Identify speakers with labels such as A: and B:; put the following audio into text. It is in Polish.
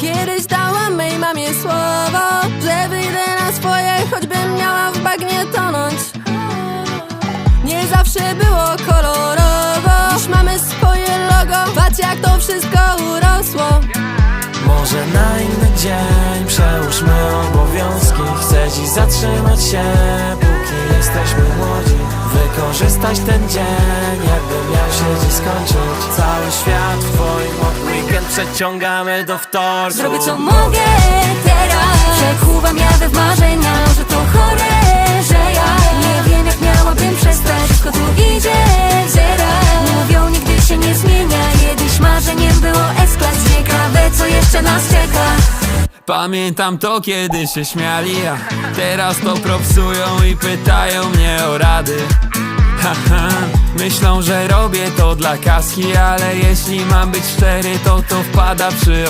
A: Kiedyś dałam mej mamie słowo Że wyjdę na swoje, choćbym miała w bagnie tonąć. Nie zawsze było kolorowo. Dziś mamy swoje logo Patrz jak to wszystko urosło.
B: Może na inny dzień przełóżmy obowiązki. Chcę dziś zatrzymać się, póki jesteśmy młodzi. Wykorzystać ten dzień, jakby miał się dziś skończyć. Cały świat przeciągamy do wtorku.
C: Zrobię co mogę teraz. Przekuwam jawy w marzenia Że to chore, że ja Nie wiem jak miałabym przestać. Wszystko tu idzie zera. Mówią nigdy się nie zmienia. Kiedyś marzeniem było S-Class Ciekawe co jeszcze nas czeka.
D: Pamiętam to kiedy się śmiali, a teraz to propsują i pytają mnie o rady. Haha, myślą, że robię to dla kaski, ale jeśli mam być szczery, to to wpada przy